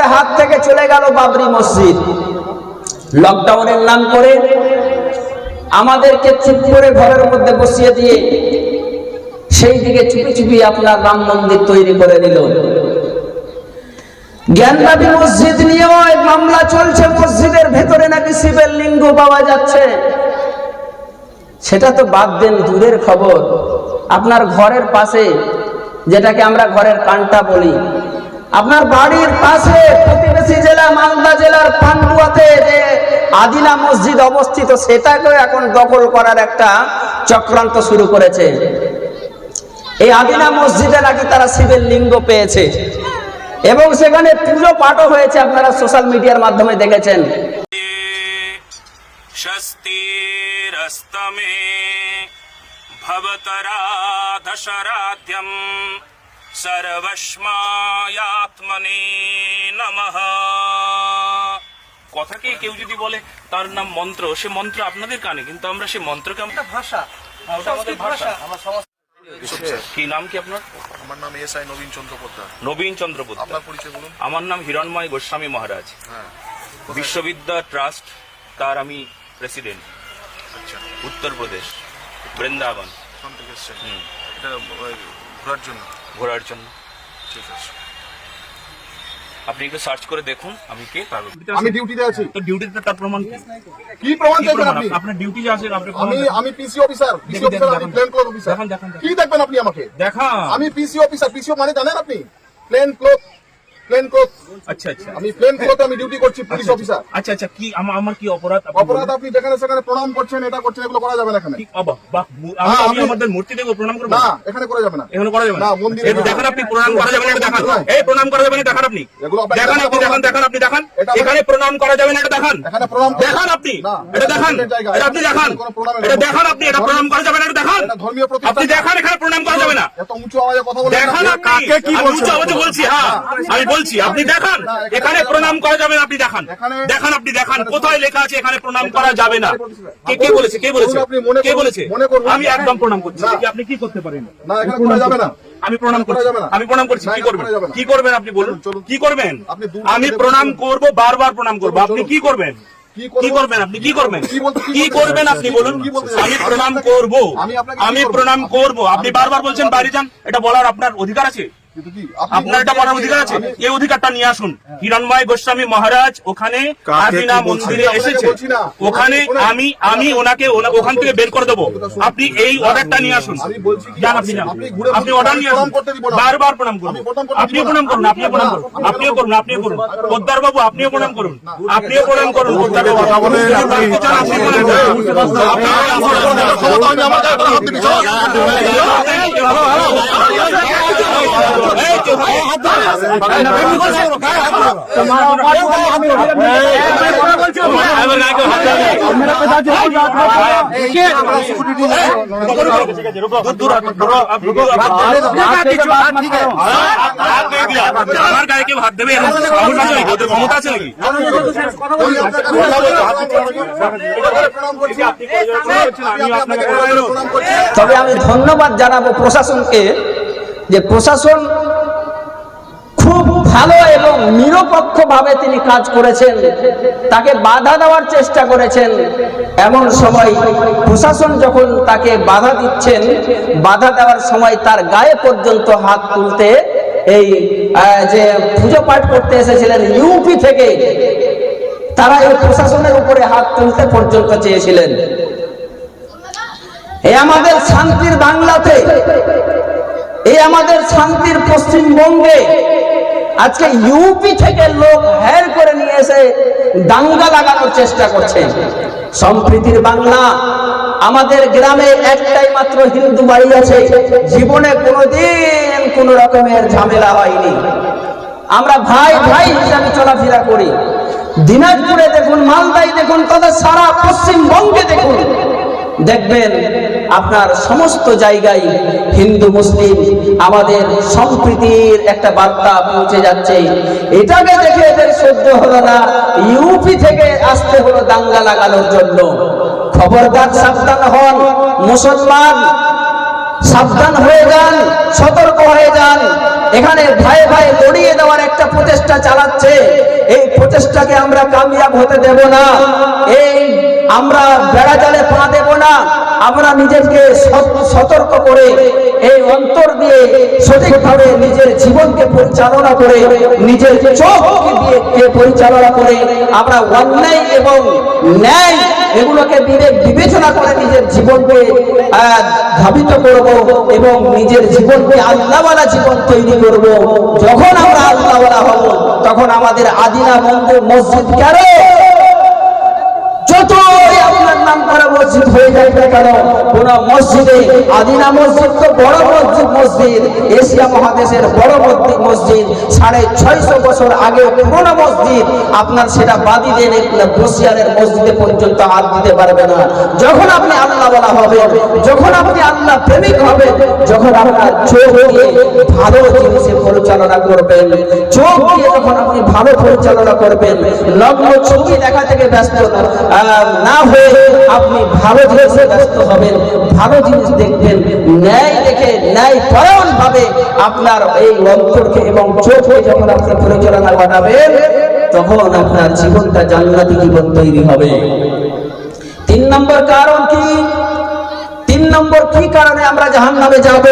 আমাদের হাত থেকে চলে গেল বাবরি মসজিদ। লকডাউনের নাম করে আমাদেরকে চুপ করে ঘরের মধ্যে বসিয়ে দিয়ে সেই দিকে চুপি চুপি আপনার রাম মন্দির তৈরি করে দিল জ্ঞানবাদী মসজিদ নিয়েও মামলা চলছে, মসজিদের ভেতরে নাকি শিবের লিঙ্গ পাওয়া যাচ্ছে। সেটা তো বাদ দেন, দূরের খবর। আপনার ঘরের পাশে, যেটাকে আমরা ঘরের কানটা বলি আপনার বাড়ির পাশে প্রতিবেশী জেলা, মালদা জেলার পান্ডুয়াতে যে আদিনা মসজিদ অবস্থিত, সেটাকেও এখন দখল করার একটা চক্রান্ত শুরু করেছে। এই আদিনা মসজিদে নাকি তারা শিবের লিঙ্গ পেয়েছে। এবং সেখানে পুজো পাঠও হয়েছে, আপনারা সোশ্যাল মিডিয়ার মাধ্যমে দেখেছেন। ভবতরা সর্বস্মায়াত্মনে নমঃ। কথাকে কেউ যদি বলে তার নাম মন্ত্র সে মন্ত্র আপনাদের কানে কিন্তু আমরা সেই মন্ত্রকে আমরা ভাষা। হ্যাঁ, কি নাম কি আপনার? আমার নাম এস আই নবীন চন্দ্রোপাধ্যায় নবীন চন্দ্র পোদ্দার। আপনার পরিচয় বলুন। আমার নাম হিরণময় গোস্বামী মহারাজ। হ্যাঁ। বিশ্ববিদ্যা ট্রাস্ট তার আমি প্রেসিডেন্ট। আচ্ছা। উত্তরপ্রদেশ বৃন্দাবন। থেকে এটা ওই, ঘোরার জন্য। ঘোরার জন্য। ঠিক আছে। আপনি একটু সার্চ করে দেখুন আমি কে পাবো আমি ডিউটিতে আছি। তো ডিউটিতে তার প্রমাণ কি? কি প্রমাণ চাইছেন? আপনি? আপনার ডিউটি যা আছে আপনি আমি আমি পিসি অফিসার পিসি দেখুন, অফিসার আমি। প্লেন ক্লোথ অফিসার দেখান, দেখান, দেখান। কি দেখবেন আপনি আমাকে? দেখা আমি পিসি অফিসার পিসিও মানে জানেন আপনি? প্লেন ক্লথ প্লেন ক্লথ আচ্ছা আচ্ছা। আমি প্লেন ক্লথ আমি ডিউটি করছি পুলিশ অফিসার আচ্ছা আচ্ছা কি আমার আমার কি অপরাধ? অপরাধ আপনি যেখানে সেখানে প্রণাম করছেন এটা করছেন এগুলো করা যাবে না এখানে। কি? অবাক বাহ আমি হ্যাঁ, আমাদের মূর্তি দেখব প্রণাম করব। না এখানে করা যাবে না। এখানে করা যাবে না। মন্দিরে একটু আপনি প্রণাম করা যাবে না এটা দেখান। এই প্রণাম করা যাবে না দেখান আপনি। দেখান আপনি দেখান দেখান আপনি দেখান। এখানে প্রণাম করা যাবে না এটা দেখান। এখানে প্রণাম দেখান আপনি। এটা দেখান। এটা আপনি দেখান। এটা দেখান আপনি এটা প্রণাম করা যাবে না এটা দেখান। ধর্মীয়। আপনি দেখান এখানে প্রণাম করা যাবে না। এত উঁচু আওয়াজে কথা বলবেন দেখান। আপনি। আমি উচ্চ আওয়াজে বলছি হ্যাঁ। আমি বলছি আপনি দেখান। এখানে। প্রণাম করা যাবে না আপনি দেখান। দেখান আপনি দেখান। কোথায় লেখা আছে এখানে প্রণাম করা যাবে না। কে কে বলেছে কে বলেছে? কে বলেছে? আমি একদম প্রণাম করছি। আপনি কি করতে পারেন? না এখানে করা যাবে না। আমি প্রণাম করছি। আমি প্রণাম করছি। কি করবেন। কি করবেন আপনি বলুন। কি করবেন? আমি প্রণাম করব বারবার প্রণাম করব। আপনি কি করবেন? কি করবেন? আপনি? কি করবেন? কি করবেন আপনি বলুন? আমি প্রণাম করব। আমি? প্রণাম করব। আপনি বারবার বলছেন বাড়ি যান। এটা বলার আপনার অধিকার আছে? আপনার এটা বলার অধিকার আছে এই অধিকারটা নিয়ে আসুন হিরণময় গোস্বামী মহারাজ ওখানে আদিনা মন্দিরে এসেছে। ওখানে। আমি আমি ওনাকে ওনা- ওখান থেকে বের করে দেবো আপনি এই অর্ডারটা নিয়ে আসুন আমি বলছি কি, যান আপনি যান আপনি অর্ডার নিয়ে আসুন প্রণাম করতে দিব না। বারবার প্রণাম করুন আপনিও। প্রণাম করুন আপনিও প্রণাম করুন আপনিও করুন আপনিও করুন পোদ্দার বাবু আপনিও প্রণাম করুন আপনিও প্রণাম করুন পোদ্দার বাবু আপনি আমার গায়ে। তবে আমি ধন্যবাদ জানাব প্রশাসনকে যে প্রশাসন ভালো এবং নিরপেক্ষভাবে তিনি কাজ করেছেন। তাকে বাধা দেওয়ার চেষ্টা করেছেন। এমন সময় প্রশাসন যখন তাকে বাধা দিচ্ছেন, বাধা দেওয়ার সময় তার গায়ে পর্যন্ত হাত তুলতে এই যে পুজো পাঠ করতে এসেছিলেন ইউপি থেকে, তারা এই প্রশাসনের উপরে হাত তুলতে পর্যন্ত চেয়েছিলেন। এ আমাদের শান্তির বাংলাতে, এ আমাদের শান্তির পশ্চিমবঙ্গে আজকে ইউপি থেকে লোক হের করে নিয়ে এসে দাঙ্গা লাগানোর চেষ্টা করছে। সম্প্রীতির বাংলা, আমাদের গ্রামে একটাই মাত্র হিন্দু বাড়ি আছে। জীবনে কোনোদিন কোনো রকমের ঝামেলা হয়নি। আমরা ভাই ভাই হিসাবে চলাফেরা করি। দিনাজপুরে দেখুন, মালদায় দেখুন তথা সারা পশ্চিমবঙ্গে দেখুন। দেখবেন আপনার সমস্ত জায়গায় হিন্দু, মুসলিম আমাদের সম্প্রীতির একটা বার্তা পৌঁছে যাচ্ছে। এটাকে দেখে এদের সহ্য হলো না। ইউপি থেকে আসতে হলো দাঙ্গা লাগানোর জন্য। খবরদার সাবধান হন, মুসলমান। সাবধান হয়ে যান, সতর্ক হয়ে যান। এখানে ভয়ে ভয়ে দড়িয়ে দেওয়ার একটা প্রচেষ্টা চালাচ্ছে। এই প্রচেষ্টাকে আমরা কামিয়াব হতে দেব না। এই আমরা বেড়া জালে পা দেব না। আমরা নিজেকে সত- সতর্ক করে এই অন্তর দিয়ে সঠিকভাবে নিজের জীবনকে পরিচালনা করে, নিজের চোখকে দিয়ে পরিচালনা করে, আমরা অন্যায় এবং ন্যায় এগুলোকে বিবেক বিবেচনা করে নিজের জীবনকে ধাবিত করব এবং নিজের জীবনকে আল্লাহওয়ালা জীবন তৈরি করব। যখন আমরা আল্লাহওয়ালা হব, তখন আমাদের আদিনা মন্দির মসজিদ কেন যতই আপনার নাম করা মসজিদ হয়ে যায় না কেন কোন মসজিদে আদিনা মসজিদ তো বড় মসজিদ মসজিদ। এশিয়া মহাদেশের বড় মসজিদ মসজিদ। সাড়ে ছয়শো বছর আগে পুরোনো মসজিদ। আপনার সেটা বাদি দেন বসিয়ারের মসজিদে পর্যন্ত হাত দিতে পারবে না। যখন আপনি আল্লাহ বলা হবেন যখন আপনি আল্লাহ প্রেমিক হবেন যখন আপনার চোখ দিয়ে ভালো জিনিসের পরিচালনা করবেন, চোখ দিয়ে যখন আপনি ভালো পরিচালনা করবেন, লগ্ন ছবি দেখা থেকে ব্যস্ত না হয়ে আপনি ভালো জিনিসে ব্যস্ত হবেন, ভালো জিনিস দেখবেন, ন্যায় দেখে ন্যায় পরায়ণ ভাবে আপনার এই অন্তরকে এবং চোখকে যখন আপনি পরিচালনা ঘটাবেন তখন আপনার জীবনটা জান্নাতি জীবন তৈরি হবে। তিন নম্বর কারণ কি? তিন নম্বর কি কারণে আমরা জাহান নামে যাব?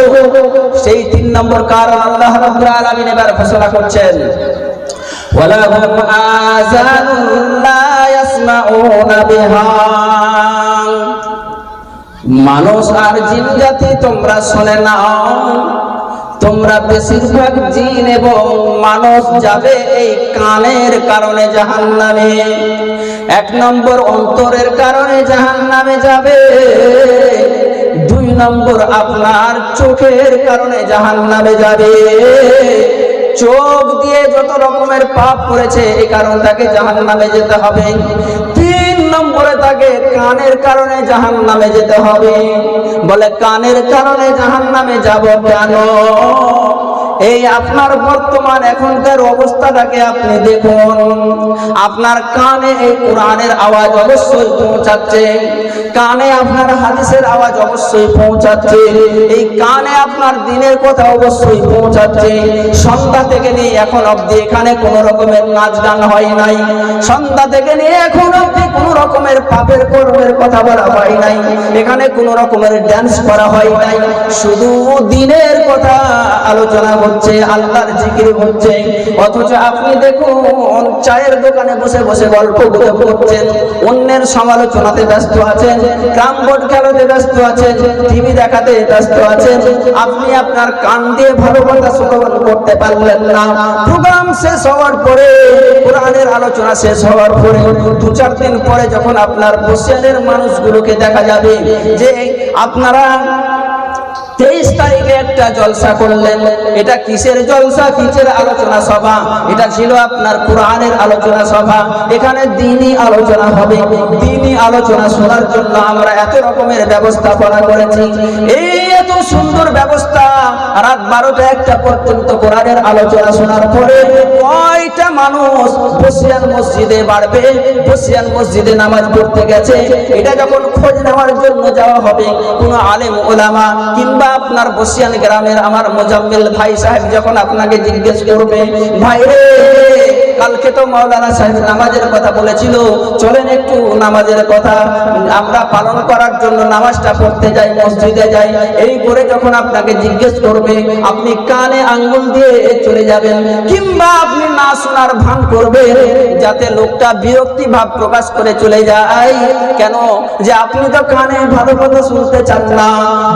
সেই তিন নম্বর কারণ আল্লাহ রাব্বুল আলামিন এবার ঘোষণা করছেন। ওয়ালাহুম আযানুন লা মানুষ আর জিন জাতি তোমরা শুনে নাও তোমরা বেশিরভাগ জিন এবং মানুষ যাবে এই কানের কারণে জাহান নামে এক নম্বর অন্তরের কারণে জাহান নামে যাবে। দুই নম্বর আপনার চোখের কারণে জাহান নামে যাবে। চোখ দিয়ে যত রকমের পাপ করেছে, এই কারণ তাকে জাহান নামে যেতে হবে। তিন নম্বরে তাকে কানের কারণে জাহান নামে যেতে হবে। বলে, কানের কারণে জাহান নামে যাব কেন? এই আপনার বর্তমান এখনকার অবস্থাটাকে আপনি দেখুন। আপনার কানে এই কোরআনের আওয়াজ অবশ্যই পৌঁছাচ্ছে। কানে আপনার হাদিসের আওয়াজ অবশ্যই পৌঁছাচ্ছে। এই কানে আপনার দিনের কথা অবশ্যই পৌঁছাচ্ছে। সন্ধ্যা থেকে নিয়ে এখন অবধি এখানে কোনো রকমের নাচ গান হয় নাই। সন্ধ্যা থেকে নিয়ে এখন অবধি কোনো রকমের পাপের কর্মের কথা বলা হয় নাই। এখানে কোনো রকমের ড্যান্স করা হয় নাই। শুধু দিনের কথা আলোচনা হচ্ছে, আল্লাহর জিকির হচ্ছে। অথচ আপনি দেখুন, চায়ের দোকানে বসে বসে গল্প গুজব করছেন, অন্যের সমালোচনাতে ব্যস্ত আছেন গ্রাম বোর্ড খেলাতে ব্যস্ত আছেন, টিভি দেখাতে ব্যস্ত আছেন, আপনি আপনার কান দিয়ে ভালো কথা শ্রবণ করতে পারলেন না। প্রোগ্রাম শেষ হওয়ার পরে, কোরআনের আলোচনা শেষ হওয়ার পরে, দু চার দিন পরে যখন আপনার বসিয়ানের মানুষগুলোকে দেখা যাবে যে, আপনারা তেইশ তারিখে একটা জলসা করলেন। এটা কিসের জলসা? কিসের আলোচনা সভা? এটা ছিল আপনার কোরআনের আলোচনা সভা। এখানে দিনই আলোচনা হবে। দিনই আলোচনা শোনার জন্য আমরা এত রকমের ব্যবস্থাপনা করেছি। এই এত সুন্দর ব্যবস্থা রাত বারোটা একটা পর্যন্ত কোরআনের আলোচনা শোনার পরে কয়টা মানুষ বসিয়ান মসজিদে বাড়বে, বসিয়ান মসজিদে নামাজ পড়তে গেছে? এটা যখন খোঁজ নেওয়ার জন্য যাওয়া হবে, কোনো আলেম, ওলামা কিংবা আপনার বসিয়ান গ্রামের আমার মোজাম্মেল ভাই সাহেব যখন আপনাকে জিজ্ঞেস করবে ভাই রে কালকে তো মাওলানা সাহেব নামাজের কথা বলেছিল, চলেন একটু নামাজের কথা। আমরা পালন করার জন্য নামাজটা পড়তে যাই, মসজিদে যাই। এই করে যখন আপনাকে জিজ্ঞেস করবে, আপনি কানে আঙ্গুল দিয়ে চলে যাবেন, কিংবা আপনি না শোনার ভান করবেন যাতে লোকটা বিরক্তি ভাব প্রকাশ করে চলে যায়। কেন? যে আপনি তো কানে ভালো কথা শুনতে চান না।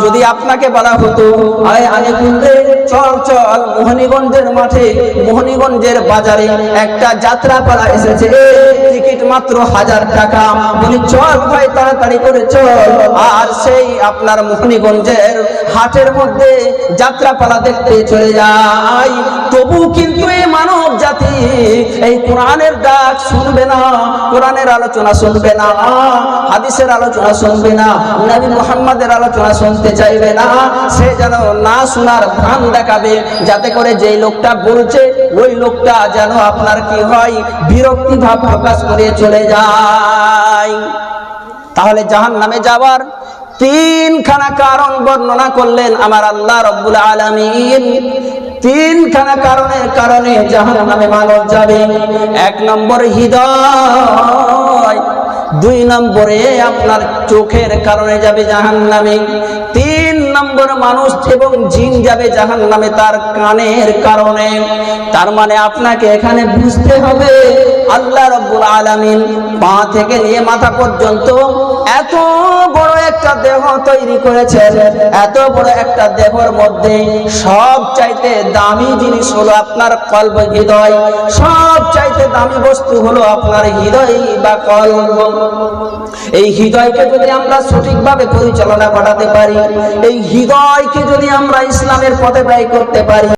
যদি আপনাকে বলা হতো, আয় আনে কুন্দে চল চল, মোহনীগঞ্জের মাঠে, মোহনীগঞ্জের বাজারে একটা যাত্রা পালা এসেছে টিকিট মাত্র হাজার টাকা। বলি চল ভাই, তাড়াতাড়ি করে চল। আর সেই আপনার মোহনীগঞ্জের হাটের মধ্যে যাত্রা পালা দেখতে চলে যাই তবু কিন্তু এই মানব জাতি এই কোরআনের ডাক শুনবে না, কোরআনের আলোচনা শুনবে না, হাদিসের আলোচনা শুনবে না, নবী মুহাম্মাদের আলোচনা শুনতে চাইবে না। সে যেন না শোনার ভান দেখাবে, যাতে করে যেই লোকটা বলছে, ওই লোকটা যেন আপনার কি হয় বিরক্তি ভাব প্রকাশ করে চলে যায়। তাহলে জাহান নামে যাওয়ার তিনখানা কারণ বর্ণনা করলেন আমার আল্লাহ রব্বুল আলামিন। তিনখানা কারণের কারণে জাহান নামে মানব যাবে। এক নম্বর হৃদয়, দুই নম্বরে আপনার চোখের কারণে যাবে জাহান নামে তিন নম্বর মানুষ এবং জিন যাবে জাহান নামে তার কানের কারণে। তার মানে আপনাকে এখানে বুঝতে হবে, আল্লাহ রব্বুল আলামিন পা থেকে নিয়ে মাথা পর্যন্ত এত বড় একটা দেহ তৈরি করেছেন, এত বড় একটা দেহর মধ্যে সব চাইতে দামি জিনিস হলো আপনার কল্প হৃদয়, সব চাইতে দামি বস্তু হলো আপনার হৃদয় বা কল্প। এই হৃদয়কে যদি আমরা সঠিকভাবে পরিচালনা করাতে পারি, এই হৃদয়কে যদি আমরা ইসলামের পথে ব্যয় করতে পারি